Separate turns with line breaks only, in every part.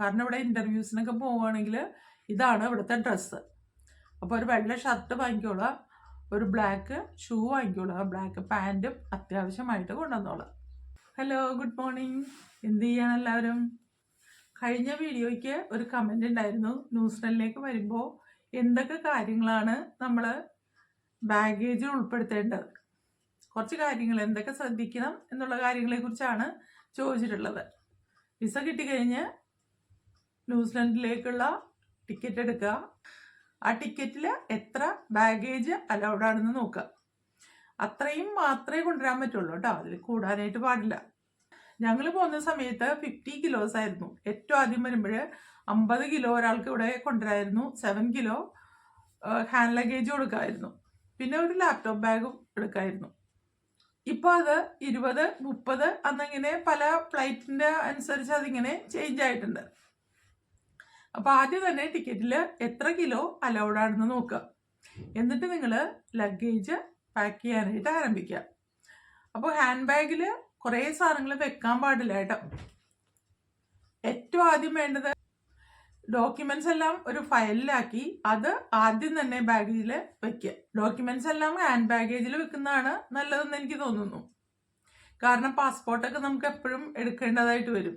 കാരണം ഇവിടെ ഇന്റർവ്യൂസിനൊക്കെ പോവുകയാണെങ്കിൽ ഇതാണ് ഇവിടുത്തെ ഡ്രസ്സ് അപ്പോൾ ഒരു വെള്ള ഷർട്ട് വാങ്ങിക്കോളുക ഒരു ബ്ലാക്ക് ഷൂ വാങ്ങിക്കോളുക ബ്ലാക്ക് പാന്റും അത്യാവശ്യമായിട്ട് കൊണ്ടുവന്നോളാം ഹലോ ഗുഡ് മോർണിംഗ് എന്ത് ചെയ്യാണ് എല്ലാവരും? കഴിഞ്ഞ വീഡിയോയ്ക്ക് ഒരു കമന്റ് ഉണ്ടായിരുന്നു. ന്യൂസിലൻഡിലേക്ക് വരുമ്പോൾ എന്തൊക്കെ കാര്യങ്ങളാണ് നമ്മൾ ബാഗേജിൽ ഉൾപ്പെടുത്തേണ്ടത്? കുറച്ച് കാര്യങ്ങൾ എന്തൊക്കെ ശ്രദ്ധിക്കണം എന്നുള്ള കാര്യങ്ങളെക്കുറിച്ചാണ് ചോദിച്ചിട്ടുള്ളത്. വിസ കിട്ടിക്കഴിഞ്ഞ് ന്യൂസിലൻഡിലേക്കുള്ള ടിക്കറ്റ് എടുക്കുക. ആ ടിക്കറ്റിൽ എത്ര ബാഗേജ് അലൗഡ് ആണെന്ന് നോക്കുക. അത്രയും മാത്രമേ കൊണ്ടുവരാൻ പറ്റുള്ളൂ കേട്ടോ. അതിൽ കൂടാനായിട്ട് പാടില്ല. ഞങ്ങൾ പോകുന്ന സമയത്ത് ഫിഫ്റ്റി കിലോസ് ആയിരുന്നു. ഏറ്റവും ആദ്യം വരുമ്പോൾ അമ്പത് കിലോ ഒരാൾക്ക് ഇവിടെ കൊണ്ടുവരായിരുന്നു. സെവൻ കിലോ ഹാൻഡ് ലഗേജ് കൊടുക്കായിരുന്നു പിന്നെ ഒരു ലാപ്ടോപ്പ് ബാഗും എടുക്കായിരുന്നു. ഇപ്പോൾ അത് ഇരുപത് മുപ്പത് അന്നിങ്ങനെ പല ഫ്ലൈറ്റിന്റെ അനുസരിച്ച് അതിങ്ങനെ ചേഞ്ച് ആയിട്ടുണ്ട്. അപ്പോൾ ആദ്യം തന്നെ ടിക്കറ്റിൽ എത്ര കിലോ അലൗഡ് ആണെന്ന് നോക്കുക. എന്നിട്ട് നിങ്ങൾ ലഗേജ് പാക്ക് ചെയ്യാനായിട്ട് ആരംഭിക്കുക. അപ്പോൾ ഹാൻഡ് ബാഗിൽ കുറേ സാധനങ്ങൾ വെക്കാൻ പാടില്ല കേട്ടോ. ഏറ്റവും ആദ്യം വേണ്ടത് ഡോക്യുമെന്റ്സ് എല്ലാം ഒരു ഫയലിലാക്കി അത് ആദ്യം തന്നെ ബാഗേജിൽ വെക്കുക. ഡോക്യുമെന്റ്സ് എല്ലാം ഹാൻഡ് ബാഗേജിൽ വെക്കുന്നതാണ് നല്ലതെന്ന് എനിക്ക് തോന്നുന്നു. കാരണം പാസ്പോർട്ടൊക്കെ നമുക്ക് എപ്പോഴും എടുക്കേണ്ടതായിട്ട് വരും.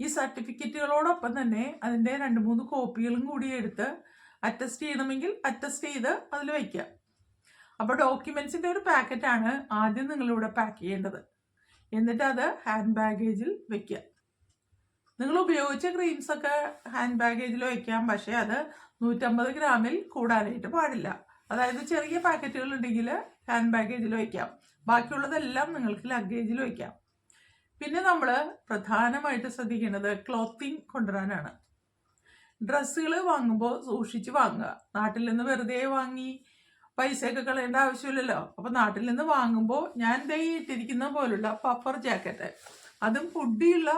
ഈ സർട്ടിഫിക്കറ്റുകളോടൊപ്പം തന്നെ അതിന്റെ രണ്ട് മൂന്ന് കോപ്പികളും കൂടി എടുത്ത് അറ്റസ്റ്റ് ചെയ്യണമെങ്കിൽ അറ്റസ്റ്റ് ചെയ്ത് അതിൽ വയ്ക്കുക. അപ്പോൾ ഡോക്യുമെൻസിന്റെ ഒരു പാക്കറ്റാണ് ആദ്യം നിങ്ങളിവിടെ പാക്ക് ചെയ്യേണ്ടത്. എന്നിട്ട് അത് ഹാൻഡ് ബാഗേജിൽ വെക്കുക നിങ്ങൾ ഉപയോഗിച്ച ക്രീംസ് ഒക്കെ ഹാൻഡ് ബാഗേജിൽ വയ്ക്കാം. പക്ഷേ അത് നൂറ്റമ്പത് ഗ്രാമിൽ കൂടാനായിട്ട് പാടില്ല. അതായത് ചെറിയ പാക്കറ്റുകൾ ഉണ്ടെങ്കിൽ ഹാൻഡ് ബാഗേജിൽ വയ്ക്കാം. ബാക്കിയുള്ളതെല്ലാം നിങ്ങൾക്ക് ലഗേജിൽ വയ്ക്കാം. പിന്നെ നമ്മൾ പ്രധാനമായിട്ട് ശ്രദ്ധിക്കേണ്ടത് ക്ലോത്തിങ് കൊണ്ടുവരാനാണ്. ഡ്രസ്സുകൾ വാങ്ങുമ്പോൾ സൂക്ഷിച്ച് വാങ്ങുക. നാട്ടിൽ നിന്ന് വെറുതെ വാങ്ങി പൈസയൊക്കെ കളയേണ്ട ആവശ്യമില്ലല്ലോ. അപ്പോൾ നാട്ടിൽ നിന്ന് വാങ്ങുമ്പോൾ ഞാൻ ദൈ ഇട്ടിരിക്കുന്ന പോലുള്ള പഫർ ജാക്കറ്റ് അതും പുഡിയുള്ള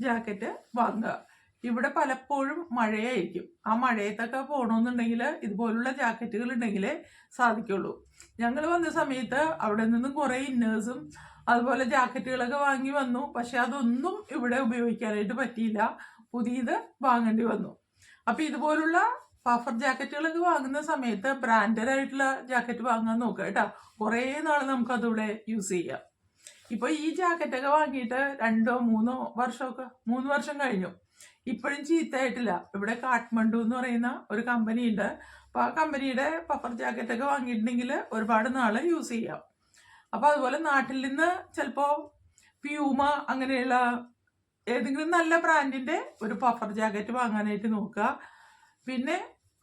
ജാക്കറ്റ് വാങ്ങുക. ഇവിടെ പലപ്പോഴും മഴയായിരിക്കും. ആ മഴയത്തൊക്കെ പോകണമെന്നുണ്ടെങ്കിൽ ഇതുപോലുള്ള ജാക്കറ്റുകൾ ഉണ്ടെങ്കിലേ സാധിക്കുള്ളൂ. ഞങ്ങൾ വന്ന സമയത്ത് അവിടെ നിന്നും കുറേ ഇന്നേഴ്സും അതുപോലെ ജാക്കറ്റുകളൊക്കെ വാങ്ങി വന്നു. പക്ഷെ അതൊന്നും ഇവിടെ ഉപയോഗിക്കാനായിട്ട് പറ്റിയില്ല. പുതിയത് വാങ്ങേണ്ടി വന്നു. അപ്പൊ ഇതുപോലുള്ള പഫർ ജാക്കറ്റുകളൊക്കെ വാങ്ങുന്ന സമയത്ത് ബ്രാൻഡഡ് ആയിട്ടുള്ള ജാക്കറ്റ് വാങ്ങാൻ നോക്കുക കേട്ടോ. കുറേ നാൾ നമുക്ക് അതിവിടെ യൂസ് ചെയ്യാം. ഇപ്പൊ ഈ ജാക്കറ്റൊക്കെ വാങ്ങിയിട്ട് രണ്ടോ മൂന്നോ വർഷമൊക്കെ മൂന്ന് വർഷം കഴിഞ്ഞു. ഇപ്പോഴും ചീത്തയായിട്ടില്ല. ഇവിടെ കാഠ്മണ്ഡു എന്ന് പറയുന്ന ഒരു കമ്പനി ഉണ്ട് അപ്പൊ ആ കമ്പനിയുടെ പഫർ ജാക്കറ്റൊക്കെ വാങ്ങിയിട്ടുണ്ടെങ്കിൽ ഒരുപാട് നാൾ യൂസ് ചെയ്യാം. അപ്പൊ അതുപോലെ നാട്ടിൽ നിന്ന് ചിലപ്പോ പ്യൂമ അങ്ങനെയുള്ള ഏതെങ്കിലും നല്ല ബ്രാൻഡിന്റെ ഒരു പഫർ ജാക്കറ്റ് വാങ്ങാനായിട്ട് നോക്കുക. പിന്നെ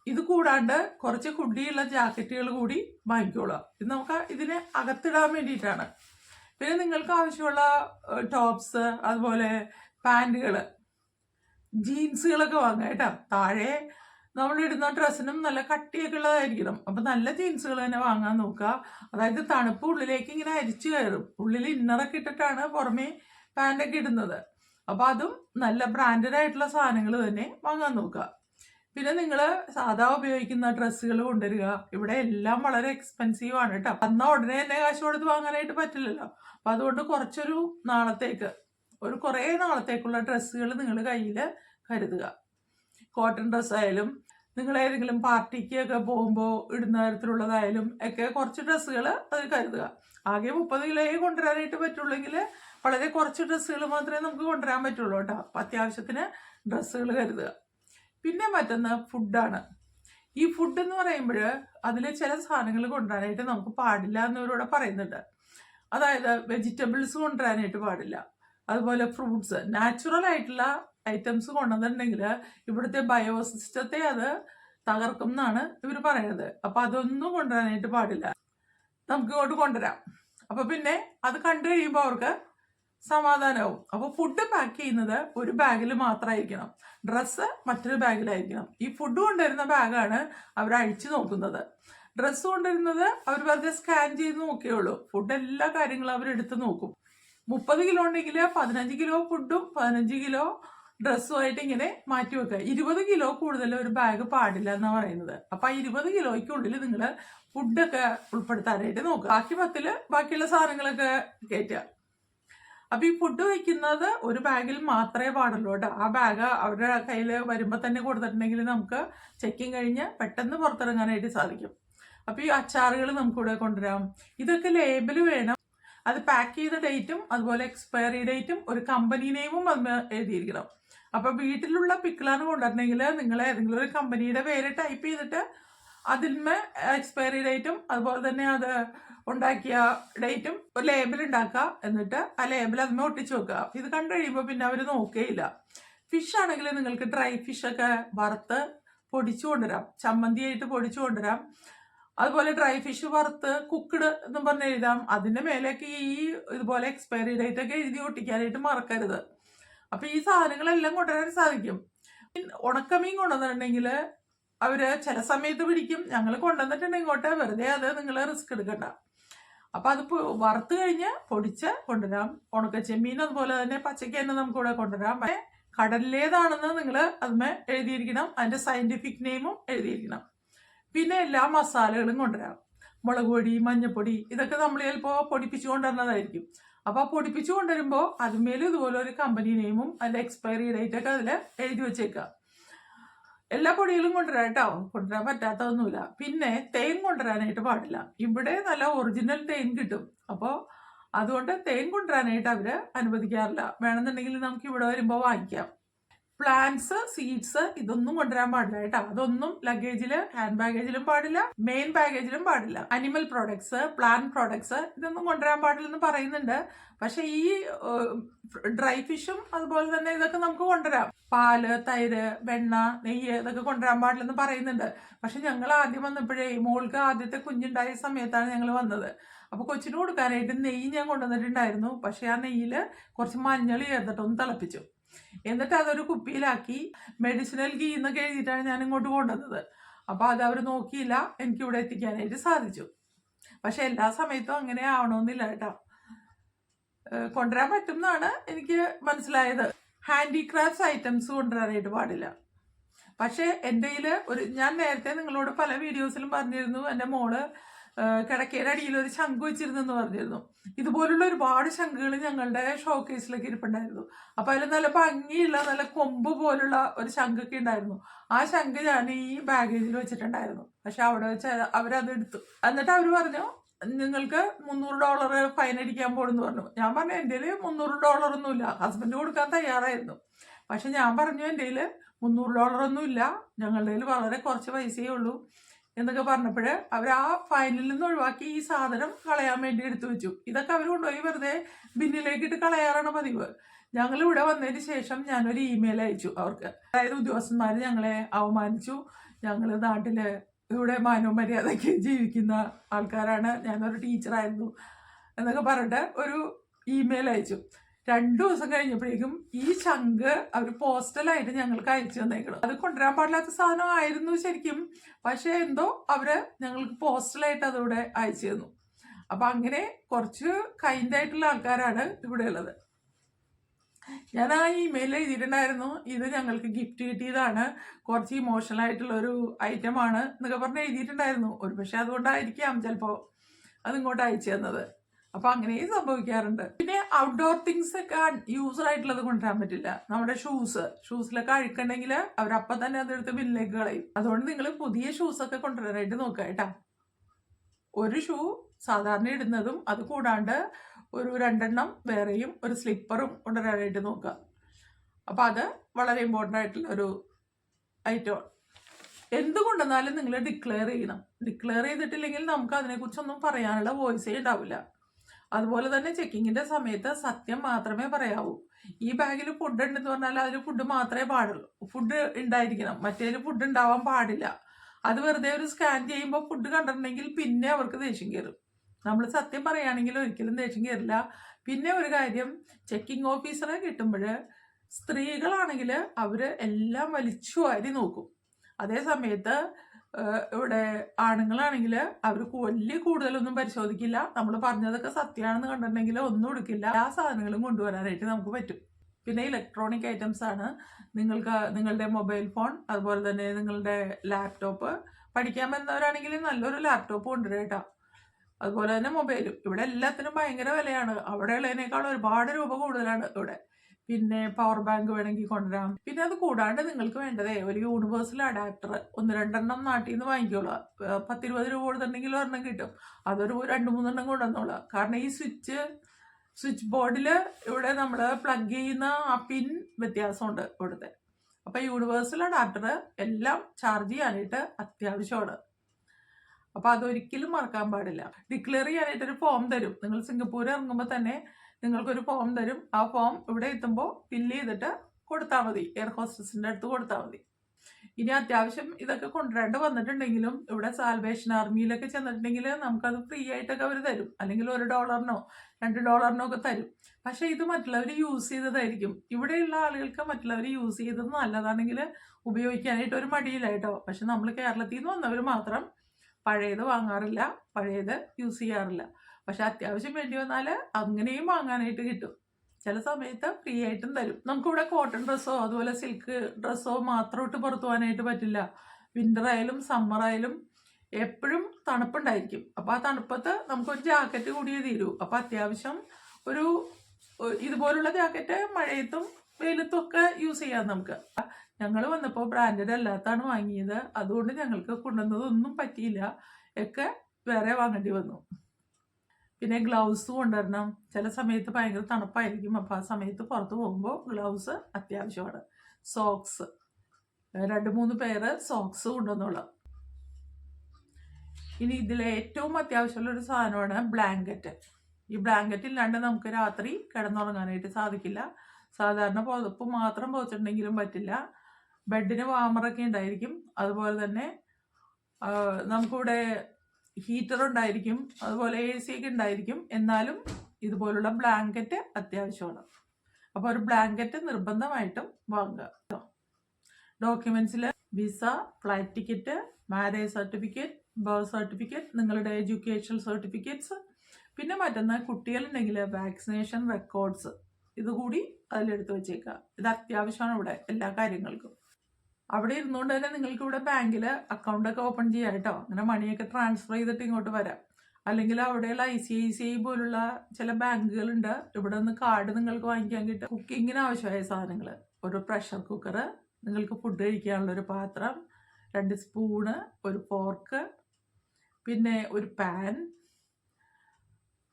ഇത് കൂടാണ്ട് കുറച്ച് കുടിയുള്ള ജാക്കറ്റുകൾ കൂടി വാങ്ങിക്കോളുക. ഇത് നമുക്ക് ഇതിനെ അകത്തിടാൻ വേണ്ടിയിട്ടാണ്. പിന്നെ നിങ്ങൾക്ക് ആവശ്യമുള്ള ടോപ്സ് അതുപോലെ പാന്റുകൾ ജീൻസുകളൊക്കെ വാങ്ങുക കേട്ടോ. താഴെ നമ്മൾ ഇടുന്ന ഡ്രസ്സിനും നല്ല കട്ടിയൊക്കെ ഉള്ളതായിരിക്കണം. അപ്പം നല്ല ജീൻസുകൾ തന്നെ വാങ്ങാൻ നോക്കുക. അതായത് തണുപ്പ് ഉള്ളിലേക്ക് ഇങ്ങനെ അരിച്ചു കയറും. ഉള്ളിൽ ഇന്നറൊക്കെ ഇട്ടിട്ടാണ് പുറമേ പാന്റൊക്കെ ഇടുന്നത്. അപ്പം അതും നല്ല ബ്രാൻഡഡ് ആയിട്ടുള്ള സാധനങ്ങൾ തന്നെ വാങ്ങാൻ നോക്കുക. പിന്നെ നിങ്ങൾ സാധാ ഉപയോഗിക്കുന്ന ഡ്രസ്സുകൾ കൊണ്ടുവരിക. ഇവിടെ എല്ലാം വളരെ എക്സ്പെൻസീവ് ആണ് കേട്ടോ. അന്നാ ഉടനെ തന്നെ കാശ് കൊടുത്ത് വാങ്ങാനായിട്ട് പറ്റില്ലല്ലോ. അപ്പം അതുകൊണ്ട് കുറച്ചൊരു നാളത്തേക്ക് ഒരു കുറേ നാളത്തേക്കുള്ള ഡ്രസ്സുകൾ നിങ്ങൾ കയ്യിൽ കരുതുക. കോട്ടൺ ഡ്രസ്സായാലും നിങ്ങൾ ഏതെങ്കിലും പാർട്ടിക്ക് ഒക്കെ പോകുമ്പോൾ ഇടുന്ന തരത്തിലുള്ളതായാലും ഒക്കെ കുറച്ച് ഡ്രസ്സുകൾ അത് കരുതുക. ആകെ മുപ്പത് കിലോയെ കൊണ്ടുവരാനായിട്ട് പറ്റുള്ളെങ്കിൽ വളരെ കുറച്ച് ഡ്രസ്സുകൾ മാത്രമേ നമുക്ക് കൊണ്ടുവരാൻ പറ്റുള്ളൂ കേട്ടോ. അപ്പം അത്യാവശ്യത്തിന് ഡ്രസ്സുകൾ കരുതുക. പിന്നെ മറ്റൊന്ന് ഫുഡാണ്. ഈ ഫുഡ് എന്ന് പറയുമ്പോൾ അതിൽ ചില സാധനങ്ങൾ കൊണ്ടുവരാനായിട്ട് നമുക്ക് പാടില്ല എന്നിവരോട് പറയുന്നുണ്ട്. അതായത് വെജിറ്റബിൾസ് കൊണ്ടുവരാനായിട്ട് പാടില്ല. അതുപോലെ ഫ്രൂട്ട്സ് നാച്ചുറൽ ആയിട്ടുള്ള ഐറ്റംസ് കൊണ്ടുവന്നിട്ടുണ്ടെങ്കിൽ ഇവിടുത്തെ ബയോസിസ്റ്റത്തെ അത് തകർക്കും എന്നാണ് ഇവർ പറയുന്നത് അപ്പൊ അതൊന്നും കൊണ്ടുവരാനായിട്ട് പാടില്ല. നമുക്ക് ഇങ്ങോട്ട് കൊണ്ടുവരാം. അപ്പൊ പിന്നെ അത് കണ്ടു കഴിയുമ്പോൾ അവർക്ക് സമാധാനവും അപ്പോൾ ഫുഡ് പാക്ക് ചെയ്യുന്നത് ഒരു ബാഗിൽ മാത്രമായിരിക്കണം. ഡ്രസ്സ് മറ്റൊരു ബാഗിലായിരിക്കണം ഈ ഫുഡ് കൊണ്ടുവരുന്ന ബാഗാണ് അവർ അഴിച്ചു നോക്കുന്നത്. ഡ്രസ്സ് കൊണ്ടുവരുന്നത് അവർ വെറുതെ സ്കാൻ ചെയ്ത് നോക്കിയുള്ളൂ ഫുഡ് എല്ലാ കാര്യങ്ങളും അവർ എടുത്ത് നോക്കും. മുപ്പത് കിലോ ഉണ്ടെങ്കിൽ പതിനഞ്ച് കിലോ ഫുഡും പതിനഞ്ച് കിലോ ഡ്രസ്സുമായിട്ട് ഇങ്ങനെ മാറ്റി വെക്കുക ഇരുപത് കിലോ കൂടുതൽ ഒരു ബാഗ് പാടില്ല എന്നാണ് പറയുന്നത്. അപ്പൊ ആ ഇരുപത് കിലോയ്ക്കുള്ളിൽ നിങ്ങൾ ഫുഡൊക്കെ ഉൾപ്പെടുത്താനായിട്ട് നോക്കുക. ബാക്കി പത്തിൽ ബാക്കിയുള്ള സാധനങ്ങളൊക്കെ കയറ്റുക. അപ്പൊ ഈ ഫുഡ് വയ്ക്കുന്നത് ഒരു ബാഗിൽ മാത്രമേ പാടുള്ളൂ കേട്ടോ. ആ ബാഗ് അവരുടെ കയ്യിൽ വരുമ്പോൾ തന്നെ കൊടുത്തിട്ടുണ്ടെങ്കിൽ നമുക്ക് ചെക്കിങ് കഴിഞ്ഞ് പെട്ടെന്ന് പുറത്തിറങ്ങാനായിട്ട് സാധിക്കും. അപ്പൊ ഈ അച്ചാറുകൾ നമുക്കിവിടെ കൊണ്ടുവരാം. ഇതൊക്കെ ലേബൽ വേണം. അത് പാക്ക് ചെയ്ത ഡേറ്റും അതുപോലെ എക്സ്പയറി ഡേറ്റും ഒരു കമ്പനി നെയിമും അതിന് എഴുതിയിരിക്കണം. അപ്പൊ വീട്ടിലുള്ള പിക്കിളാണ് കൊണ്ടുവരണമെങ്കിൽ നിങ്ങൾ ഒരു കമ്പനിയുടെ പേര് ടൈപ്പ് ചെയ്തിട്ട് അതിന്മേ എക്സ്പയറി ഡേറ്റും അതുപോലെ തന്നെ അത് ഉണ്ടാക്കിയ ഡേറ്റും ഒരു ലേബിൾ ഉണ്ടാക്കുക. എന്നിട്ട് ആ ലേബിൾ അതിന്മേ ഒട്ടിച്ചു വെക്കുക. ഇത് കണ്ടു കഴിയുമ്പോൾ പിന്നെ അവർ നോക്കുകയില്ല ഫിഷ് ആണെങ്കിൽ നിങ്ങൾക്ക് ഡ്രൈ ഫിഷൊക്കെ വറുത്ത് പൊടിച്ചു കൊണ്ടുവരാം. ചമ്മന്തിയായിട്ട് പൊടിച്ചു കൊണ്ടുവരാം. അതുപോലെ ഡ്രൈ ഫിഷ് വറുത്ത് കുക്ക്ഡ് എന്നും പറഞ്ഞ് എഴുതാം. അതിന്റെ മേലേക്ക് ഈ ഇതുപോലെ എക്സ്പയറി ഡേറ്റ് ഒക്കെ എഴുതി ഒട്ടിക്കാനായിട്ട് മറക്കരുത്. അപ്പൊ ഈ സാധനങ്ങളെല്ലാം കൊണ്ടുവരാൻ സാധിക്കും. ഉണക്കമീൻ കൊണ്ടുവന്നിട്ടുണ്ടെങ്കിൽ അവർ ചില സമയത്ത് പിടിക്കും. ഞങ്ങൾ കൊണ്ടുവന്നിട്ടുണ്ടെങ്കിൽ ഇങ്ങോട്ട്. വെറുതെ അത് നിങ്ങൾ റിസ്ക് എടുക്കണ്ട. അപ്പൊ അത് വറുത്ത് കഴിഞ്ഞ് പൊടിച്ച് കൊണ്ടുവരാം. ഉണക്കച്ചെമ്മീൻ അതുപോലെ തന്നെ പച്ചയ്ക്ക് തന്നെ നമുക്ക് ഇവിടെ കൊണ്ടുവരാം. പക്ഷേ കടലിലേതാണെന്ന് നിങ്ങൾ അതിമേ എഴുതിയിരിക്കണം. അതിന്റെ സയന്റിഫിക് നെയിമും എഴുതിയിരിക്കണം. പിന്നെ എല്ലാ മസാലകളും കൊണ്ടുവരാം. മുളക് പൊടി മഞ്ഞപ്പൊടി ഇതൊക്കെ നമ്മൾ ചിലപ്പോൾ പൊടിപ്പിച്ചു കൊണ്ടുവരുന്നതായിരിക്കും. അപ്പോൾ ആ പൊടിപ്പിച്ചു കൊണ്ടുവരുമ്പോൾ അതിന്മേലും ഇതുപോലെ ഒരു കമ്പനി നെയിമും അതിൽ എക്സ്പയറി ഡേറ്റ് ഒക്കെ അതിൽ എഴുതി വെച്ചേക്കുക എല്ലാ പൊടികളും കൊണ്ടുവരാം കേട്ടോ. കൊണ്ടുവരാൻ പറ്റാത്തതൊന്നുമില്ല. പിന്നെ തേൻ കൊണ്ടുവരാനായിട്ട് പാടില്ല. ഇവിടെ നല്ല ഒറിജിനൽ തേൻ കിട്ടും. അപ്പോൾ അതുകൊണ്ട് തേൻ കൊണ്ടുവരാനായിട്ട് അവർ അനുവദിക്കാറില്ല. വേണമെന്നുണ്ടെങ്കിൽ നമുക്ക് ഇവിടെ വരുമ്പോൾ വാങ്ങിക്കാം. പ്ലാന്റ്സ് സീഡ്സ് ഇതൊന്നും കൊണ്ടുവരാൻ പാടില്ല കേട്ടോ. അതൊന്നും ലഗേജിൽ ഹാൻഡ് ബാഗേജിലും പാടില്ല മെയിൻ ബാഗേജിലും പാടില്ല. അനിമൽ പ്രോഡക്ട്സ് പ്ലാന്റ് പ്രോഡക്ട്സ് ഇതൊന്നും കൊണ്ടുവരാൻ പാടില്ലെന്ന് പറയുന്നുണ്ട്. പക്ഷെ ഈ ഡ്രൈ ഫിഷും അതുപോലെ തന്നെ ഇതൊക്കെ നമുക്ക് കൊണ്ടുവരാം. പാൽ തൈര് വെണ്ണ നെയ്യ് ഇതൊക്കെ കൊണ്ടുവരാൻ പാടില്ലെന്ന് പറയുന്നുണ്ട്. പക്ഷെ ഞങ്ങൾ ആദ്യം വന്നപ്പോഴേ മോൾക്ക് ആദ്യത്തെ കുഞ്ഞുണ്ടായ സമയത്താണ് ഞങ്ങൾ വന്നത്. അപ്പൊ കൊച്ചിന് കൊടുക്കാനായിട്ട് നെയ്യ് ഞാൻ കൊണ്ടുവന്നിട്ടുണ്ടായിരുന്നു. പക്ഷെ ആ നെയ്യിൽ കുറച്ച് മഞ്ഞൾ ചേർത്തിട്ടൊന്ന് തിളപ്പിച്ചു. എന്നിട്ട് അതൊരു കുപ്പിയിലാക്കി മെഡിസിനൽ ഗീ എന്നൊക്കെ എഴുതിയിട്ടാണ് ഞാൻ ഇങ്ങോട്ട് കൊണ്ടുവന്നത്. അപ്പോൾ അത് അവർ നോക്കിയില്ല എനിക്ക് ഇവിടെ എത്തിക്കാനായിട്ട് സാധിച്ചു. പക്ഷെ എല്ലാ സമയത്തും അങ്ങനെ ആവണമെന്നില്ല കേട്ടോ. കൊണ്ടുവരാൻ പറ്റും എന്നാണ് എനിക്ക് മനസ്സിലായത്. ഹാൻഡിക്രാഫ്റ്റ്സ് ഐറ്റംസ് കൊണ്ടുവരാനായിട്ട് പാടില്ല. പക്ഷേ എന്റെ കയ്യിൽ ഒരു ഞാൻ നേരത്തെ നിങ്ങളോട് പല വീഡിയോസിലും പറഞ്ഞിരുന്നു എന്റെ മോൾ കിടക്കയുടെ അടിയിൽ ഒരു ശംഖ് വെച്ചിരുന്നെന്ന് പറഞ്ഞിരുന്നു. ഇതുപോലുള്ള ഒരുപാട് ശംഖുകൾ ഞങ്ങളുടെ ഷോക്കേസിലേക്ക് ഇരിപ്പുണ്ടായിരുന്നു. അപ്പൊ അതിൽ നല്ല ഭംഗിയുള്ള നല്ല കൊമ്പ് പോലുള്ള ഒരു ശംഖൊക്കെ ഉണ്ടായിരുന്നു. ആ ശംഖ് ഞാൻ ഈ ബാഗേജിൽ വെച്ചിട്ടുണ്ടായിരുന്നു. പക്ഷെ അവിടെ വെച്ച് അവരത് എടുത്തു. എന്നിട്ട് അവർ പറഞ്ഞു നിങ്ങൾക്ക് മുന്നൂറ് ഡോളർ ഫൈൻ അടിക്കാൻ പോണെന്ന് പറഞ്ഞു. ഞാൻ പറഞ്ഞു എന്റെ കയ്യിൽ മുന്നൂറ് ഒന്നുമില്ല ഹസ്ബൻഡ് കൊടുക്കാൻ തയ്യാറായിരുന്നു. പക്ഷെ ഞാൻ പറഞ്ഞു എന്റെ കയ്യിൽ മുന്നൂറ് ഡോളർ ഒന്നുമില്ല ഞങ്ങളുടെ കയ്യിൽ വളരെ കുറച്ച് പൈസയേ ഉള്ളൂ. എന്നൊക്കെ പറഞ്ഞപ്പോൾ അവർ ആ ഫയലിൽ നിന്ന് ഒഴിവാക്കി ഈ സാധനം കളയാൻ വേണ്ടി എടുത്തു വെച്ചു. ഇതൊക്കെ അവർ കൊണ്ടുപോയി വെറുതെ ബിന്നിലേക്ക് ഇട്ട് കളയാറാണ് പതിവ്. ഞങ്ങൾ ഇവിടെ വന്നതിന് ശേഷം ഞാനൊരു ഇമെയിൽ അയച്ചു അവർക്ക്. അതായത് ഉദ്യോഗസ്ഥന്മാർ ഞങ്ങളെ അവമാനിച്ചു. ഞങ്ങൾ നാട്ടിൽ ഇവിടെ മാനവമര്യാദയ്ക്ക് ജീവിക്കുന്ന ആൾക്കാരാണ്. ഞാനൊരു ടീച്ചറായിരുന്നു എന്നൊക്കെ പറഞ്ഞിട്ട് ഒരു ഇമെയിൽ അയച്ചു. രണ്ടു ദിവസം കഴിഞ്ഞപ്പോഴേക്കും ഈ ശംഖ് അവർ പോസ്റ്റലായിട്ട് ഞങ്ങൾക്ക് അയച്ചു തന്നേക്കണം. അത് കൊണ്ടുവരാൻ പാടില്ലാത്ത സാധനമായിരുന്നു ശരിക്കും. പക്ഷേ എന്തോ അവർ ഞങ്ങൾക്ക് പോസ്റ്റലായിട്ട് അതിവിടെ അയച്ചു തന്നു. അപ്പൊ അങ്ങനെ കുറച്ച് കൈൻഡ് ആയിട്ടുള്ള ആൾക്കാരാണ് ഇവിടെ ഉള്ളത്. ഞാൻ ആ ഇമെയിൽ എഴുതിയിട്ടുണ്ടായിരുന്നു. ഇത് ഞങ്ങൾക്ക് ഗിഫ്റ്റ് കിട്ടിയതാണ്. കുറച്ച് ഇമോഷണൽ ആയിട്ടുള്ള ഒരു ഐറ്റം ആണ് എന്നൊക്കെ പറഞ്ഞ് എഴുതിയിട്ടുണ്ടായിരുന്നു. ഒരു പക്ഷെ അതുകൊണ്ടായിരിക്കാം ചിലപ്പോൾ അതിങ്ങോട്ട് അയച്ചു തന്നത്. അപ്പൊ അങ്ങനെയും സംഭവിക്കാറുണ്ട്. പിന്നെ ഔട്ട്ഡോർ തിങ്സ് ഒക്കെ യൂസർ ആയിട്ടുള്ളത് കൊണ്ടുവരാൻ പറ്റില്ല. നമ്മുടെ ഷൂസ് ഷൂസിലൊക്കെ അഴുക്കുണ്ടെങ്കിൽ അവരപ്പം തന്നെ അതെടുത്ത് ബില്ലിലേക്ക് കളയും. അതുകൊണ്ട് നിങ്ങൾ പുതിയ ഷൂസ് ഒക്കെ കൊണ്ടുവരാനായിട്ട് നോക്കുക കേട്ടോ. ഒരു ഷൂ സാധാരണ ഇടുന്നതും അത് കൂടാണ്ട് ഒരു രണ്ടെണ്ണം വേറെയും ഒരു സ്ലിപ്പറും കൊണ്ടുവരാനായിട്ട് നോക്കുക. അപ്പൊ അത് വളരെ ഇമ്പോർട്ടന്റ് ആയിട്ടുള്ള ഒരു ഐറ്റമാണ് എന്തുകൊണ്ടെന്നാലും നിങ്ങൾ ഡിക്ലെയർ ചെയ്യണം. ഡിക്ലെയർ ചെയ്തിട്ടില്ലെങ്കിൽ നമുക്ക് അതിനെക്കുറിച്ചൊന്നും പറയാനുള്ള വോയിസേ ഉണ്ടാവില്ല. അതുപോലെ തന്നെ ചെക്കിങ്ങിന്റെ സമയത്ത് സത്യം മാത്രമേ പറയാവൂ. ഈ ബാഗിൽ ഫുഡ് ഉണ്ടെന്ന് പറഞ്ഞാൽ അതിൽ ഫുഡ് മാത്രമേ പാടുള്ളൂ. ഫുഡ് ഉണ്ടായിരിക്കണം. മറ്റേതിൽ ഫുഡ് ഉണ്ടാവാൻ പാടില്ല. അത് വെറുതെ ഒരു സ്കാൻ ചെയ്യുമ്പോൾ ഫുഡ് കണ്ടിട്ടുണ്ടെങ്കിൽ പിന്നെ അവർക്ക് ദേഷ്യം കയറും നമ്മൾ സത്യം പറയുകയാണെങ്കിൽ ഒരിക്കലും ദേഷ്യം കയറില്ല പിന്നെ ഒരു കാര്യം ചെക്കിംഗ് ഓഫീസറെ കിട്ടുമ്പോൾ സ്ത്രീകളാണെങ്കിൽ അവർ എല്ലാം വലിച്ചു വാരി നോക്കും. അതേ സമയത്ത് ഇവിടെ ആണുങ്ങളാണെങ്കിൽ അവർ വലിയ കൂടുതലൊന്നും പരിശോധിക്കില്ല. നമ്മൾ പറഞ്ഞതൊക്കെ സത്യമാണെന്ന് കണ്ടിട്ടുണ്ടെങ്കിൽ ഒന്നും എടുക്കില്ല. എല്ലാ സാധനങ്ങളും കൊണ്ടുവരാനായിട്ട് നമുക്ക് പറ്റും. പിന്നെ ഇലക്ട്രോണിക് ഐറ്റംസ് ആണ്. നിങ്ങൾക്ക് നിങ്ങളുടെ മൊബൈൽ ഫോൺ അതുപോലെ തന്നെ നിങ്ങളുടെ ലാപ്ടോപ്പ് പഠിക്കാൻ വരുന്നവരാണെങ്കിൽ നല്ലൊരു ലാപ്ടോപ്പ് കൊണ്ടുവരും കേട്ടോ. അതുപോലെ തന്നെ മൊബൈലും ഇവിടെ എല്ലാത്തിനും ഭയങ്കര വിലയാണ്. അവിടെ ഉള്ളതിനേക്കാൾ ഒരുപാട് രൂപ കൂടുതലാണ് ഇവിടെ. പിന്നെ പവർ ബാങ്ക് വേണമെങ്കിൽ കൊണ്ടുവരാം. പിന്നെ അത് കൂടാണ്ട് നിങ്ങൾക്ക് വേണ്ടതേ ഒരു യൂണിവേഴ്സൽ അഡാപ്റ്റർ ഒന്ന് രണ്ടെണ്ണം നാട്ടിൽ നിന്ന് വാങ്ങിക്കോളൂ പത്തിരുപത് രൂപ കൊടുത്തിട്ടുണ്ടെങ്കിൽ ഒരെണ്ണം കിട്ടും. അതൊരു രണ്ട് മൂന്നെണ്ണം കൊണ്ടുവന്നോളൂ കാരണം ഈ സ്വിച്ച് സ്വിച്ച് ബോർഡിൽ ഇവിടെ നമ്മൾ പ്ലഗ് ചെയ്യുന്ന ആ പിൻ വ്യത്യാസമുണ്ട് ഇവിടുത്തെ. അപ്പൊ യൂണിവേഴ്സൽ അഡാപ്റ്റർ എല്ലാം ചാർജ് ചെയ്യാനായിട്ട് അത്യാവശ്യമാണ്. അപ്പൊ അതൊരിക്കലും മറക്കാൻ പാടില്ല. ഡിക്ലെയർ ചെയ്യാനായിട്ട് ഒരു ഫോം തരും. നിങ്ങൾ സിംഗപ്പൂർ ഇറങ്ങുമ്പോൾ തന്നെ നിങ്ങൾക്കൊരു ഫോം തരും. ആ ഫോം ഇവിടെ എത്തുമ്പോൾ ഫില്ല് ചെയ്തിട്ട് കൊടുത്താൽ മതി. എയർ ഹോസ്റ്റസിന്റെ അടുത്ത് കൊടുത്താൽ മതി. ഇനി അത്യാവശ്യം ഇതൊക്കെ കൊണ്ടുവരേണ്ട വന്നിട്ടുണ്ടെങ്കിലും ഇവിടെ സാൽവേഷൻ ആർമിയിലൊക്കെ ചെന്നിട്ടുണ്ടെങ്കിൽ നമുക്കത് ഫ്രീ ആയിട്ടൊക്കെ അവർ തരും. അല്ലെങ്കിൽ ഒരു ഡോളറിനോ രണ്ട് ഡോളറിനോ ഒക്കെ തരും. പക്ഷേ ഇത് മറ്റുള്ളവർ യൂസ് ചെയ്തതായിരിക്കും. ഇവിടെയുള്ള ആളുകൾക്ക് മറ്റുള്ളവർ യൂസ് ചെയ്തത് നല്ലതാണെങ്കിൽ ഉപയോഗിക്കാനായിട്ട് ഒരു മടിയില്ല കേട്ടോ. പക്ഷെ നമ്മൾ കേരളത്തിൽ നിന്ന് വന്നവർ മാത്രം പഴയത് വാങ്ങാറില്ല പഴയത് യൂസ് ചെയ്യാറില്ല. പക്ഷെ അത്യാവശ്യം വേണ്ടി വന്നാൽ അങ്ങനെയും വാങ്ങാനായിട്ട് കിട്ടും. ചില സമയത്ത് ഫ്രീ ആയിട്ടും തരും. നമുക്കിവിടെ കോട്ടൺ ഡ്രസ്സോ അതുപോലെ സിൽക്ക് ഡ്രസ്സോ മാത്രം പുറത്തു പോകാനായിട്ട് പറ്റില്ല. വിന്റർ ആയാലും സമ്മർ ആയാലും എപ്പോഴും തണുപ്പുണ്ടായിരിക്കും. അപ്പോൾ ആ തണുപ്പത്ത് നമുക്കൊരു ജാക്കറ്റ് കൂടിയേ തീരൂ. അപ്പോൾ അത്യാവശ്യം ഒരു ഇതുപോലുള്ള ജാക്കറ്റ് മഴയത്തും വെയിലത്തും ഒക്കെ യൂസ് ചെയ്യാം നമുക്ക്. ഞങ്ങൾ വന്നപ്പോൾ ബ്രാൻഡഡ് അല്ലാത്താണ് വാങ്ങിയത്. അതുകൊണ്ട് ഞങ്ങൾക്ക് കൊണ്ടുവന്നതൊന്നും പറ്റിയില്ല. ഒക്കെ വേറെ വാങ്ങേണ്ടി വന്നു. പിന്നെ ഗ്ലൗസ് കൊണ്ടുവരണം. ചില സമയത്ത് ഭയങ്കര തണുപ്പായിരിക്കും. അപ്പോൾ ആ സമയത്ത് പുറത്ത് പോകുമ്പോൾ ഗ്ലൗസ് അത്യാവശ്യമാണ്. സോക്സ് രണ്ട് മൂന്ന് പേര് സോക്സ് കൊണ്ടുവന്നുള്ളൂ ഇനി ഇതിൽ ഏറ്റവും അത്യാവശ്യമുള്ള ഒരു സാധനമാണ് ബ്ലാങ്കറ്റ് ഈ ബ്ലാങ്കറ്റ് ഇല്ലാണ്ട് നമുക്ക് രാത്രി കിടന്നുറങ്ങാനായിട്ട് സാധിക്കില്ല. സാധാരണ പുതപ്പ് മാത്രം പുതച്ചിട്ടുണ്ടെങ്കിലും പറ്റില്ല. ബെഡിന് വാമറൊക്കെ ഉണ്ടായിരിക്കും. അതുപോലെ തന്നെ നമുക്കിവിടെ ഹീറ്റർ ഉണ്ടായിരിക്കും അതുപോലെ എ സി ഒക്കെ ഉണ്ടായിരിക്കും. എന്നാലും ഇതുപോലുള്ള ബ്ലാങ്കറ്റ് അത്യാവശ്യമാണ്. അപ്പോൾ ഒരു ബ്ലാങ്കറ്റ് നിർബന്ധമായിട്ടും വാങ്ങുക. ഡോക്യുമെന്റ്സിൽ visa flight ticket marriage certificate birth certificate നിങ്ങളുടെ എഡ്യൂക്കേഷണൽ സർട്ടിഫിക്കറ്റ്സ് പിന്നെ മറ്റൊന്ന് കുട്ടികളുണ്ടെങ്കിൽ വാക്സിനേഷൻ റെക്കോർഡ്സ് ഇതുകൂടി അതിലെടുത്ത് വെച്ചേക്കുക. ഇത് അത്യാവശ്യമാണ് ഇവിടെ എല്ലാ കാര്യങ്ങൾക്കും. അവിടെ ഇരുന്നുകൊണ്ട് തന്നെ നിങ്ങൾക്ക് ഇവിടെ ബാങ്കിൽ അക്കൗണ്ടൊക്കെ ഓപ്പൺ ചെയ്യാം കേട്ടോ. അങ്ങനെ മണിയൊക്കെ ട്രാൻസ്ഫർ ചെയ്തിട്ട് ഇങ്ങോട്ട് വരാം. അല്ലെങ്കിൽ അവിടെയുള്ള I C I C I പോലുള്ള ചില ബാങ്കുകളുണ്ട്. ഇവിടെ നിന്ന് കാർഡ് നിങ്ങൾക്ക് വാങ്ങിക്കാൻ കിട്ടും. കുക്കിങ്ങിന് ആവശ്യമായ സാധനങ്ങൾ ഒരു പ്രഷർ കുക്കർ നിങ്ങൾക്ക് ഫുഡ് കഴിക്കാനുള്ള ഒരു പാത്രം രണ്ട് സ്പൂണ് ഒരു ഫോർക്ക് പിന്നെ ഒരു പാൻ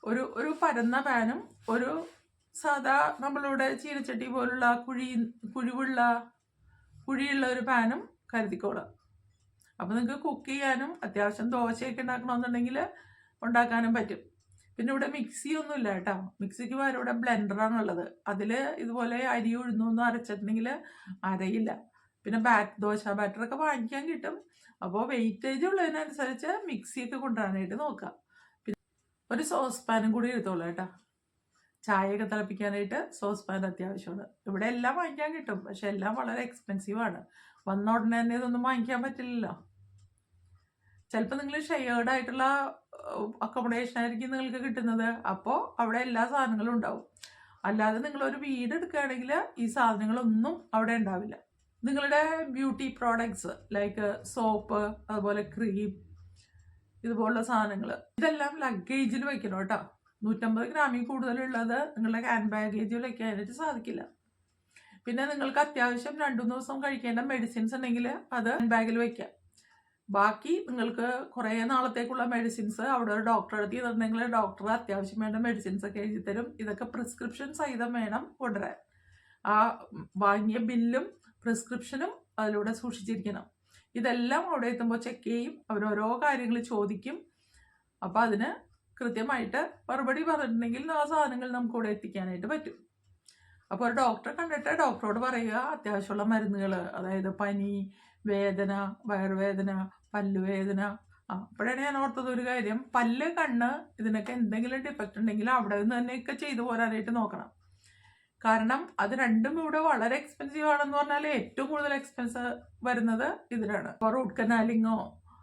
ഒരു ഒരു പരന്ന പാനും ഒരു സാധാ നമ്മളിവിടെ ചീനച്ചട്ടി പോലുള്ള കുഴി കുഴിവുള്ള കുഴിയുള്ള ഒരു പാനും കരുതിക്കോളുക. അപ്പോൾ നിങ്ങൾക്ക് കുക്ക് ചെയ്യാനും അത്യാവശ്യം ദോശയൊക്കെ ഉണ്ടാക്കണമെന്നുണ്ടെങ്കിൽ ഉണ്ടാക്കാനും പറ്റും. പിന്നെ ഇവിടെ മിക്സി ഒന്നും ഇല്ല കേട്ടോ. മിക്സിക്ക് പകരം ഇവിടെ ബ്ലെൻഡറാണുള്ളത് അതിൽ ഇതുപോലെ അരി ഉഴുന്നൊന്നും അരച്ചിട്ടുണ്ടെങ്കിൽ അരയില്ല. പിന്നെ ബാറ്റ് ദോശ ബാറ്ററൊക്കെ വാങ്ങിക്കാൻ കിട്ടും. അപ്പോൾ വെയിറ്റേജ് ഉള്ളതിനനുസരിച്ച് മിക്സിയൊക്കെ കൊണ്ടുവരാനായിട്ട് നോക്കാം പിന്നെ ഒരു സോസ് പാനും കൂടി എടുത്തോളൂ കേട്ടോ. ചായയൊക്കെ തിളപ്പിക്കാനായിട്ട് സോസ് പാൻ അത്യാവശ്യമാണ്. ഇവിടെ എല്ലാം വാങ്ങിക്കാൻ കിട്ടും പക്ഷെ എല്ലാം വളരെ എക്സ്പെൻസീവ് ആണ്. വന്ന ഉടനെ തന്നെ ഇതൊന്നും വാങ്ങിക്കാൻ പറ്റില്ലല്ലോ. ചിലപ്പോൾ നിങ്ങൾ ഷെയർഡ് ആയിട്ടുള്ള അക്കോമഡേഷൻ ആയിരിക്കും നിങ്ങൾക്ക് കിട്ടുന്നത്. അപ്പോൾ അവിടെ എല്ലാ സാധനങ്ങളും ഉണ്ടാവും. അല്ലാതെ നിങ്ങളൊരു വീട് എടുക്കുകയാണെങ്കിൽ ഈ സാധനങ്ങളൊന്നും അവിടെ ഉണ്ടാവില്ല. നിങ്ങളുടെ ബ്യൂട്ടി പ്രോഡക്ട്സ് ലൈക്ക് സോപ്പ് അതുപോലെ ക്രീം ഇതുപോലുള്ള സാധനങ്ങൾ ഇതെല്ലാം ലഗേജിൽ വെക്കണം കേട്ടോ. നൂറ്റമ്പത് ഗ്രാമിൽ കൂടുതലുള്ളത് നിങ്ങളുടെ ഹാൻഡ് ബാഗേജിൽ വയ്ക്കാനായിട്ട് സാധിക്കില്ല. പിന്നെ നിങ്ങൾക്ക് അത്യാവശ്യം രണ്ടു ദിവസം കഴിക്കേണ്ട മെഡിസിൻസ് ഉണ്ടെങ്കിൽ അത് ഹാൻഡ് ബാഗിൽ വെക്കാം ബാക്കി നിങ്ങൾക്ക് കുറേ നാളത്തേക്കുള്ള മെഡിസിൻസ് അവിടെ ഒരു ഡോക്ടർ അടുത്ത് ചെയ്തിട്ടുണ്ടെങ്കിൽ ഡോക്ടർ അത്യാവശ്യം വേണ്ട മെഡിസിൻസ് ഒക്കെ എഴുതി തരും. ഇതൊക്കെ പ്രിസ്ക്രിപ്ഷൻ സഹിതം വേണം കൊണ്ടുവരാൻ. ആ വാങ്ങിയ ബില്ലും പ്രിസ്ക്രിപ്ഷനും അതിലൂടെ സൂക്ഷിച്ചിരിക്കണം. ഇതെല്ലാം അവിടെ എത്തുമ്പോൾ ചെക്ക് ചെയ്യും. അവരോരോ കാര്യങ്ങൾ ചോദിക്കും. അപ്പോൾ അതിന് കൃത്യമായിട്ട് മറുപടി പറഞ്ഞിട്ടുണ്ടെങ്കിൽ ആ സാധനങ്ങൾ നമുക്ക് ഇവിടെ എത്തിക്കാനായിട്ട് പറ്റും. അപ്പോൾ ഒരു ഡോക്ടറെ കണ്ടിട്ട് ഡോക്ടറോട് പറയുക അത്യാവശ്യമുള്ള മരുന്നുകൾ അതായത് പനി വേദന വയറുവേദന പല്ലുവേദന. അപ്പോഴാണ് ഞാൻ ഓർത്തത് ഒരു കാര്യം. പല്ല് കണ്ണ് ഇതിനൊക്കെ എന്തെങ്കിലും ഡിഫക്റ്റ് ഉണ്ടെങ്കിൽ അവിടെ നിന്ന് തന്നെയൊക്കെ ചെയ്തു പോരാനായിട്ട് നോക്കണം. കാരണം അത് രണ്ടും ഇവിടെ വളരെ എക്സ്പെൻസീവ് ആണെന്ന് പറഞ്ഞാൽ ഏറ്റവും കൂടുതൽ എക്സ്പെൻസ് വരുന്നത് ഇതിലാണ്. ഇപ്പോൾ റൂട്ട് കനാലിങ്ങോ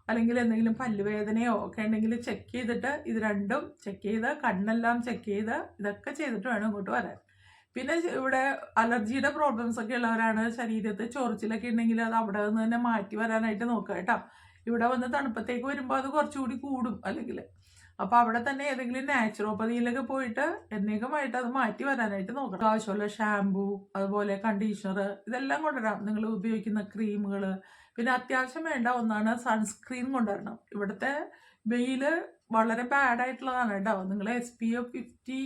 അല്ലെങ്കിൽ എന്തെങ്കിലും പല്ലുവേദനയോ ഒക്കെ ഉണ്ടെങ്കിൽ ചെക്ക് ചെയ്തിട്ട് ഇത് രണ്ടും ചെക്ക് ചെയ്ത് കണ്ണെല്ലാം ചെക്ക് ചെയ്ത് ഇതൊക്കെ ചെയ്തിട്ട് വേണം ഇങ്ങോട്ട് വരാൻ. പിന്നെ ഇവിടെ അലർജിയുടെ പ്രോബ്ലംസ് ഒക്കെ ഉള്ളവരാണ് ശരീരത്തിൽ ചൊറിച്ചിലൊക്കെ ഉണ്ടെങ്കിൽ അത് അവിടെ നിന്ന് തന്നെ മാറ്റി വരാനായിട്ട് നോക്കുക കേട്ടോ. ഇവിടെ വന്ന് തണുപ്പത്തേക്ക് വരുമ്പോൾ അത് കുറച്ചുകൂടി കൂടും അല്ലെങ്കിൽ. അപ്പോൾ അവിടെ തന്നെ ഏതെങ്കിലും നാച്ചുറോപ്പതിയിലൊക്കെ പോയിട്ട് എന്നേക്കുമായിട്ട് അത് മാറ്റി വരാനായിട്ട് നോക്കണം. ആവശ്യമുള്ള ഷാംപൂ അതുപോലെ കണ്ടീഷണർ ഇതെല്ലാം കൊണ്ടുവരാം. നിങ്ങൾ ഉപയോഗിക്കുന്ന ക്രീമുകൾ പിന്നെ അത്യാവശ്യം വേണ്ട ഒന്നാണ് സൺസ്ക്രീൻ കൊണ്ടുവരണം. ഇവിടുത്തെ വെയിൽ വളരെ ബാഡ് ആയിട്ടുള്ളതാണ് കേട്ടോ. നിങ്ങൾ എസ് പി എഫ് ഫിഫ്റ്റി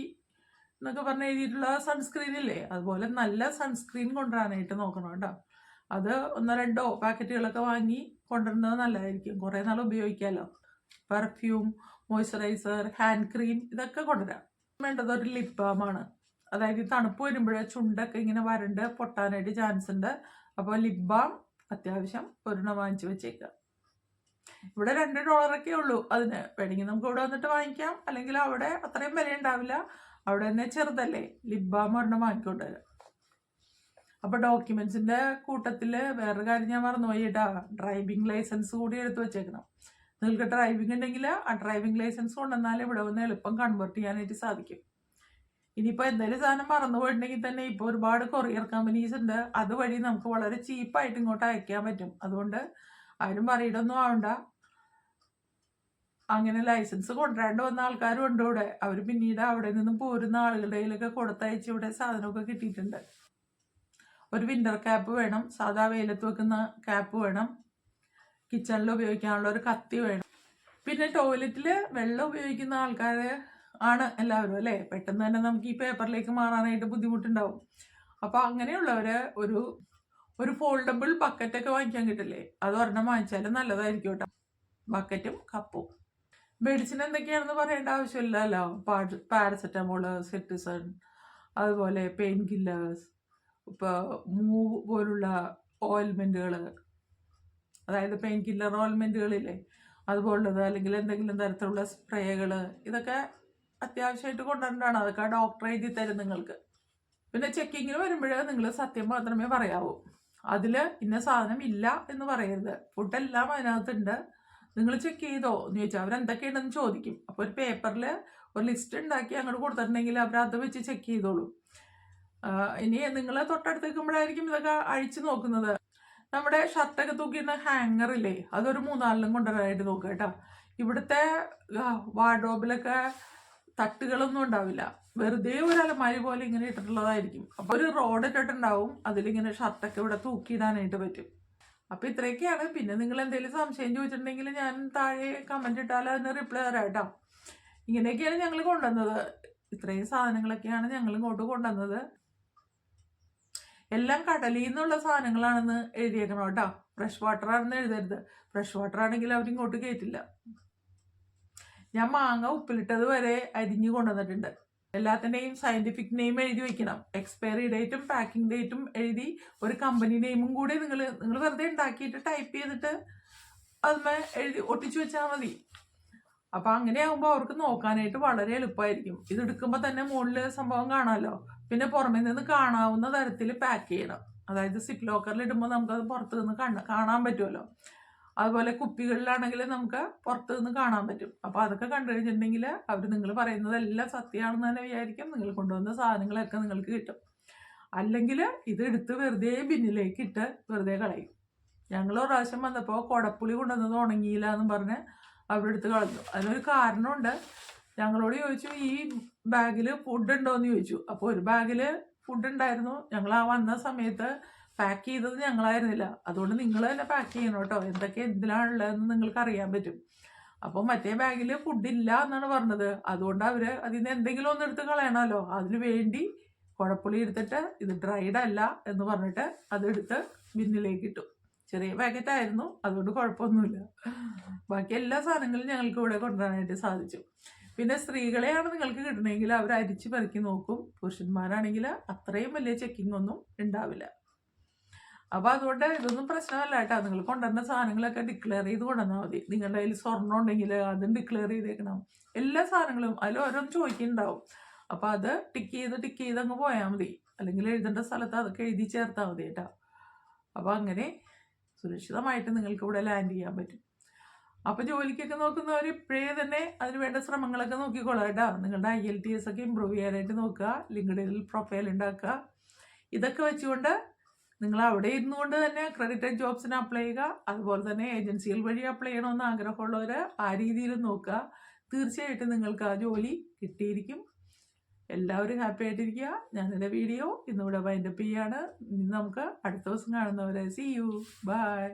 എന്നൊക്കെ പറഞ്ഞ് എഴുതിയിട്ടുള്ള സൺസ്ക്രീൻ ഇല്ലേ? അതുപോലെ നല്ല സൺസ്ക്രീൻ കൊണ്ടുവരാനായിട്ട് നോക്കണം കേട്ടോ. അത് ഒന്നോ രണ്ടോ പാക്കറ്റുകളൊക്കെ വാങ്ങി കൊണ്ടുവരുന്നത് നല്ലതായിരിക്കും. കുറേ നാൾ ഉപയോഗിക്കാമല്ലോ പെർഫ്യൂം മോയ്സ്ചറൈസർ ഹാൻഡ് ക്രീം ഇതൊക്കെ കൊണ്ടുവരാം. വേണ്ടത് ഒരു ലിപ് ബാമാണ് അതായത് തണുപ്പ് വരുമ്പോഴേ ചുണ്ടൊക്കെ ഇങ്ങനെ വരണ്ട് പൊട്ടാനായിട്ട് ചാൻസ് ഉണ്ട്. അപ്പോൾ ലിപ് ബാം അത്യാവശ്യം ഒരെണ്ണം വാങ്ങിച്ചു വെച്ചേക്കാം. ഇവിടെ രണ്ട് ഡോളറൊക്കെ ഉള്ളൂ. അതിന് വേണമെങ്കിൽ നമുക്ക് ഇവിടെ വന്നിട്ട് വാങ്ങിക്കാം. അല്ലെങ്കിൽ അവിടെ അത്രയും വില ഉണ്ടാവില്ല അവിടെ തന്നെ ചെറുതല്ലേ. ലിബാം ഒരെണ്ണം വാങ്ങിക്കൊണ്ട് വരാം അപ്പൊ ഡോക്യുമെന്റ്സിന്റെ കൂട്ടത്തിൽ വേറൊരു കാര്യം ഞാൻ മറന്നുപോയി ഇടാ ഡ്രൈവിംഗ് ലൈസൻസ് കൂടി എടുത്തു വെച്ചേക്കണം. നിങ്ങൾക്ക് ഡ്രൈവിംഗ് ഉണ്ടെങ്കിൽ ആ ഡ്രൈവിംഗ് ലൈസൻസ് കൊണ്ടുവന്നാൽ ഇവിടെ വന്ന് എളുപ്പം കൺവേർട്ട് ചെയ്യാനായിട്ട് സാധിക്കും. ഇനിയിപ്പോൾ എന്തെങ്കിലും സാധനം മറന്നു പോയിട്ടുണ്ടെങ്കിൽ തന്നെ ഇപ്പോൾ ഒരുപാട് കൊറിയർ കമ്പനീസ് ഉണ്ട്. അതുവഴി നമുക്ക് വളരെ ചീപ്പായിട്ട് ഇങ്ങോട്ട് അയക്കാൻ പറ്റും. അതുകൊണ്ട് ആരും പറയിടൊന്നും ആവണ്ട. അങ്ങനെ ലൈസൻസ് കൊണ്ടുവരാണ്ട് വന്ന ആൾക്കാരും ഉണ്ട് ഇവിടെ. അവർ പിന്നീട് അവിടെ നിന്നും പോരുന്ന ആളുകളുടെ കയ്യിലൊക്കെ കൊടുത്തയച്ച് ഇവിടെ സാധനമൊക്കെ കിട്ടിയിട്ടുണ്ട്. ഒരു വിന്റർ ക്യാപ്പ് വേണം സാധാ വെയിലത്ത് വെക്കുന്ന ക്യാപ്പ് വേണം. കിച്ചണിൽ ഉപയോഗിക്കാനുള്ള ഒരു കത്തി വേണം. പിന്നെ ടോയ്ലറ്റിൽ വെള്ളം ഉപയോഗിക്കുന്ന ആൾക്കാർ ആണ് എല്ലാവരും അല്ലേ? പെട്ടെന്ന് തന്നെ നമുക്ക് ഈ പേപ്പറിലേക്ക് മാറാനായിട്ട് ബുദ്ധിമുട്ടുണ്ടാവും. അപ്പോൾ അങ്ങനെയുള്ളവര് ഒരു ഒരു ഫോൾഡബിൾ ബക്കറ്റൊക്കെ വാങ്ങിക്കാൻ കിട്ടില്ലേ? അത് ഒരെണ്ണം വാങ്ങിച്ചാലും നല്ലതായിരിക്കും കേട്ടോ. ബക്കറ്റും കപ്പും മെഡിസിൻ എന്തൊക്കെയാണെന്ന് പറയേണ്ട ആവശ്യമില്ലല്ലോ. പാരസെറ്റമോൾ സെറ്റിസൺ അതുപോലെ പെയിൻ കില്ലേഴ്സ് ഇപ്പോൾ മൂവ് പോലുള്ള ഓയിൽമെന്റുകൾ അതായത് പെയിൻ കില്ലർ ഓയിൽമെന്റുകളില്ലേ അതുപോലുള്ളത് അല്ലെങ്കിൽ എന്തെങ്കിലും തരത്തിലുള്ള സ്പ്രേകൾ ഇതൊക്കെ അത്യാവശ്യമായിട്ട് കൊണ്ടുവരേണ്ടതാണ് അതൊക്കെ ഡോക്ടർ എഴുതി തരും നിങ്ങൾക്ക്. പിന്നെ ചെക്കിങ്ങിന് വരുമ്പോഴേ നിങ്ങൾ സത്യം മാത്രമേ പറയാവൂ. അതിൽ ഇന്ന സാധനം ഇല്ല എന്ന് പറയരുത്. ഫുഡെല്ലാം അതിനകത്തുണ്ട്. നിങ്ങൾ ചെക്ക് ചെയ്തോ എന്ന് ചോദിച്ചാൽ അവരെന്തൊക്കെയുണ്ടെന്ന് ചോദിക്കും. അപ്പോൾ ഒരു പേപ്പറിൽ ഒരു ലിസ്റ്റ് ഉണ്ടാക്കി അങ്ങോട്ട് കൊടുത്തിട്ടുണ്ടെങ്കിൽ അവർ അത് വെച്ച് ചെക്ക് ചെയ്തോളൂ. ഇനി നിങ്ങൾ തൊട്ടടുത്ത് നിൽക്കുമ്പോഴായിരിക്കും ഇതൊക്കെ അഴിച്ചു നോക്കുന്നത്. നമ്മുടെ ഷർട്ടൊക്കെ തൂക്കിയിരുന്ന ഹാങ്ങറില്ലേ അതൊരു മൂന്നാലിലും കൊണ്ടുവരാനായിട്ട് നോക്കുക കേട്ടോ. ഇവിടുത്തെ വാർഡ്രോബിലൊക്കെ തട്ടുകളൊന്നും ഉണ്ടാവില്ല. വെറുതെ ഒരു അലമാരി പോലെ ഇങ്ങനെ ഇട്ടിട്ടുള്ളതായിരിക്കും. അപ്പോൾ ഒരു റോഡ് ഇട്ടിട്ടുണ്ടാവും. അതിലിങ്ങനെ ഷർട്ടൊക്കെ ഇവിടെ തൂക്കിയിടാനായിട്ട് പറ്റും. അപ്പോൾ ഇത്രയൊക്കെയാണ്. പിന്നെ നിങ്ങൾ എന്തെങ്കിലും സംശയം ചോദിച്ചിട്ടുണ്ടെങ്കിൽ ഞാൻ താഴെ കമന്റ് ഇട്ടാൽ അതിന് റിപ്ലൈ തരാം കേട്ടോ. ഇങ്ങനെയൊക്കെയാണ് ഞങ്ങൾ കൊണ്ടുവന്നത്. ഇത്രയും സാധനങ്ങളൊക്കെയാണ് ഞങ്ങൾ ഇങ്ങോട്ട് കൊണ്ടുവന്നത്. എല്ലാം കടലിൽ നിന്നുള്ള സാധനങ്ങളാണെന്ന് എഴുതിയേക്കണം കേട്ടോ? ഫ്രഷ് വാട്ടർ ആണെന്ന് എഴുതരുത്. ഫ്രഷ് വാട്ടർ ആണെങ്കിൽ അവരിങ്ങോട്ട് കയറ്റില്ല ഞാൻ മാങ്ങ ഉപ്പിലിട്ടത് വരെ അരിഞ്ഞു കൊണ്ടുവന്നിട്ടുണ്ട്. എല്ലാത്തിന്റെയും സയന്റിഫിക് നെയിം എഴുതി വെക്കണം. എക്സ്പയറി ഡേറ്റും പാക്കിംഗ് ഡേറ്റും എഴുതി ഒരു കമ്പനി നെയിമും കൂടി നിങ്ങൾ നിങ്ങൾ വെറുതെ ഉണ്ടാക്കിയിട്ട് ടൈപ്പ് ചെയ്തിട്ട് അതിന്മേ എഴുതി ഒട്ടിച്ചു വെച്ചാൽ മതി. അപ്പം അങ്ങനെയാകുമ്പോൾ അവർക്ക് നോക്കാനായിട്ട് വളരെ എളുപ്പമായിരിക്കും. ഇത് എടുക്കുമ്പോൾ തന്നെ മുകളിൽ സംഭവം കാണാമല്ലോ പിന്നെ പുറമേ നിന്ന് കാണാവുന്ന തരത്തിൽ പാക്ക് ചെയ്യണം. അതായത് സിപ്പ് ലോക്കറിൽ ഇടുമ്പോൾ നമുക്കത് പുറത്ത് നിന്ന് കാണാൻ പറ്റുമല്ലോ. അതുപോലെ കുപ്പികളിലാണെങ്കിൽ നമുക്ക് പുറത്ത് നിന്ന് കാണാൻ പറ്റും. അപ്പോൾ അതൊക്കെ കണ്ടു കഴിഞ്ഞിട്ടുണ്ടെങ്കിൽ അവർ നിങ്ങൾ പറയുന്നതെല്ലാം സത്യമാണെന്ന് തന്നെ വിചാരിക്കും. നിങ്ങൾ കൊണ്ടുവന്ന സാധനങ്ങളൊക്കെ നിങ്ങൾക്ക് കിട്ടും. അല്ലെങ്കിൽ ഇത് എടുത്ത് വെറുതെ ബിന്നിലേക്ക് ഇട്ട് വെറുതെ കളയും. ഞങ്ങൾ ഒരു പ്രാവശ്യം വന്നപ്പോൾ കുടപ്പുളി കൊണ്ടുവന്നത് ഉണങ്ങിയില്ല എന്ന് പറഞ്ഞ് അവിടെ എടുത്ത് കളഞ്ഞു. അതിനൊരു കാരണമുണ്ട്. ഞങ്ങളോട് ചോദിച്ചു ഈ ബാഗിൽ ഫുഡ് ഉണ്ടോ എന്ന് ചോദിച്ചു. അപ്പോൾ ഒരു ബാഗിൽ ഫുഡ് ഉണ്ടായിരുന്നു. ഞങ്ങൾ ആ വന്ന സമയത്ത് പാക്ക് ചെയ്തത് ഞങ്ങളായിരുന്നില്ല. അതുകൊണ്ട് നിങ്ങൾ തന്നെ പാക്ക് ചെയ്യണം കേട്ടോ. എന്തൊക്കെ എന്തിനാണുള്ളതെന്ന് നിങ്ങൾക്ക് അറിയാൻ പറ്റും. അപ്പോൾ മറ്റേ ബാഗിൽ ഫുഡ് ഇല്ല എന്നാണ് പറഞ്ഞത്. അതുകൊണ്ട് അവർ അതിൽ നിന്ന് എന്തെങ്കിലും ഒന്ന് എടുത്ത് കളയണമല്ലോ. അതിന് വേണ്ടി കുഴപ്പുളി എടുത്തിട്ട് ഇത് ഡ്രൈഡ് അല്ല എന്ന് പറഞ്ഞിട്ട് അതെടുത്ത് ബിന്നിലേക്ക് ഇട്ടു. ചെറിയ പാക്കറ്റ് ആയിരുന്നു. അതുകൊണ്ട് കുഴപ്പമൊന്നുമില്ല. ബാക്കി എല്ലാ സാധനങ്ങളും ഞങ്ങൾക്ക് ഇവിടെ കൊണ്ടുവരാനായിട്ട് സാധിച്ചു. പിന്നെ സ്ത്രീകളെയാണ് നിങ്ങൾക്ക് കിട്ടണമെങ്കിൽ അവർ അരിച്ച് പെറുക്കി നോക്കും. പുരുഷന്മാരാണെങ്കിൽ അത്രയും വലിയ ചെക്കിംഗ് ഒന്നും ഉണ്ടാവില്ല. അപ്പോൾ അതുകൊണ്ട് ഇതൊന്നും പ്രശ്നമല്ല കേട്ടോ. നിങ്ങൾ കൊണ്ടുവരുന്ന സാധനങ്ങളൊക്കെ ഡിക്ലെയർ ചെയ്ത് കൊണ്ടുവന്നാൽ മതി. നിങ്ങളുടെ കയ്യിൽ സ്വർണം ഉണ്ടെങ്കിൽ അതും ഡിക്ലെയർ ചെയ്തേക്കണം. എല്ലാ സാധനങ്ങളും അതിൽ ഓരോന്ന് ചോദിക്കുന്നുണ്ടാവും. അപ്പോൾ അത് ടിക്ക് ചെയ്ത് ടിക്ക് ചെയ്ത് അങ്ങ് പോയാൽ മതി. അല്ലെങ്കിൽ എഴുതേണ്ട സ്ഥലത്ത് അതൊക്കെ എഴുതി ചേർത്താൽ മതി കേട്ടോ. അപ്പോൾ അങ്ങനെ സുരക്ഷിതമായിട്ട് നിങ്ങൾക്ക് ഇവിടെ ലാൻഡ് ചെയ്യാൻ പറ്റും. അപ്പോൾ ജോലിക്കൊക്കെ നോക്കുന്നവർ ഇപ്പോഴേ തന്നെ അതിന് വേണ്ട ശ്രമങ്ങളൊക്കെ നോക്കിക്കോളാം കേട്ടോ. നിങ്ങളുടെ ഐ എൽ ടി എസ് ഒക്കെ ഇമ്പ്രൂവ് ചെയ്യാനായിട്ട് നോക്കുക. ലിങ്ക്ഡിനിൽ പ്രൊഫൈൽ ഉണ്ടാക്കുക. ഇതൊക്കെ വെച്ചുകൊണ്ട് നിങ്ങൾ അവിടെ ഇരുന്നുകൊണ്ട് തന്നെ ക്രെഡിറ്റ് ആൻഡ് ജോബ്സിന് അപ്ലൈ ചെയ്യുക. അതുപോലെ തന്നെ ഏജൻസികൾ വഴി അപ്ലൈ ചെയ്യണമെന്ന് ആഗ്രഹമുള്ളവർ ആ രീതിയിൽ നോക്കുക. തീർച്ചയായിട്ടും നിങ്ങൾക്ക് ആ ജോലി കിട്ടിയിരിക്കും. എല്ലാവരും ഹാപ്പി ആയിട്ടിരിക്കുക. ഞാനെന്റെ വീഡിയോ ഇന്നിവിടെ വൈൻഡപ്പ് ചെയ്യാണ്. ഇനി നമുക്ക് അടുത്ത ദിവസം കാണുന്നവരെ സി യു ബൈ